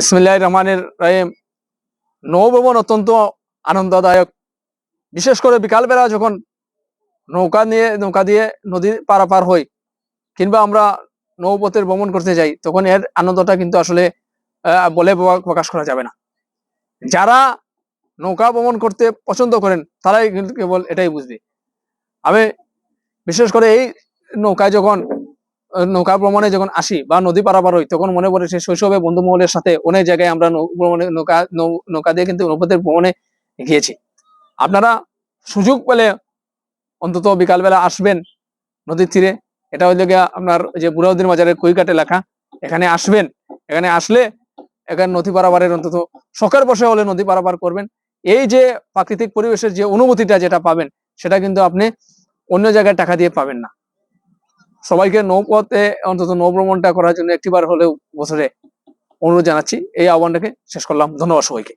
ইসমিল্লাহ রহমানের রাহিম। নৌভ্রমণ অত্যন্ত আনন্দদায়ক। বিশেষ করে বিকালবেলা যখন নৌকা নিয়ে, নৌকা দিয়ে নদী পারাপার হই, কিংবা আমরা নৌপথের ভ্রমণ করতে যাই, তখন এর আনন্দটা কিন্তু আসলে বলে প্রকাশ করা যাবে না। যারা নৌকা ভ্রমণ করতে পছন্দ করেন, তারাই কিন্তু কেবল এটাই বুঝবে। আমি বিশেষ করে এই নৌকায় যখন নৌকা ভ্রমণে যখন আসি বা নদী পারাপার হই তখন মনে পড়ে সে শৈশবে বন্ধু মহলের সাথে অনেক জায়গায় আমরা ভ্রমণে নৌকা নৌকা দিয়ে কিন্তু নৌপথের ভ্রমণে গিয়েছি। আপনারা সুযোগ পেলে অন্তত বিকালবেলা আসবেন নদীর তীরে। এটা হইলে গিয়া আপনার যে বুড়াউদ্দিন বাজারের কুইকাট এলাকা এখানে আসবেন, এখানে আসলে এখানে নদী পারাপারের অন্তত শখের বসে হলে নদী পারাপার করবেন। এই যে প্রাকৃতিক পরিবেশের যে অনুভূতিটা যেটা পাবেন, সেটা কিন্তু আপনি অন্য জায়গায় টাকা দিয়ে পাবেন না। সবাইকে নৌপথে, অন্তত নৌভ্রমণটা করার জন্য একটিবার হলেও বছরে অনুরোধ জানাচ্ছি। এই আহ্বানটাকে শেষ করলাম। ধন্যবাদ সবাইকে।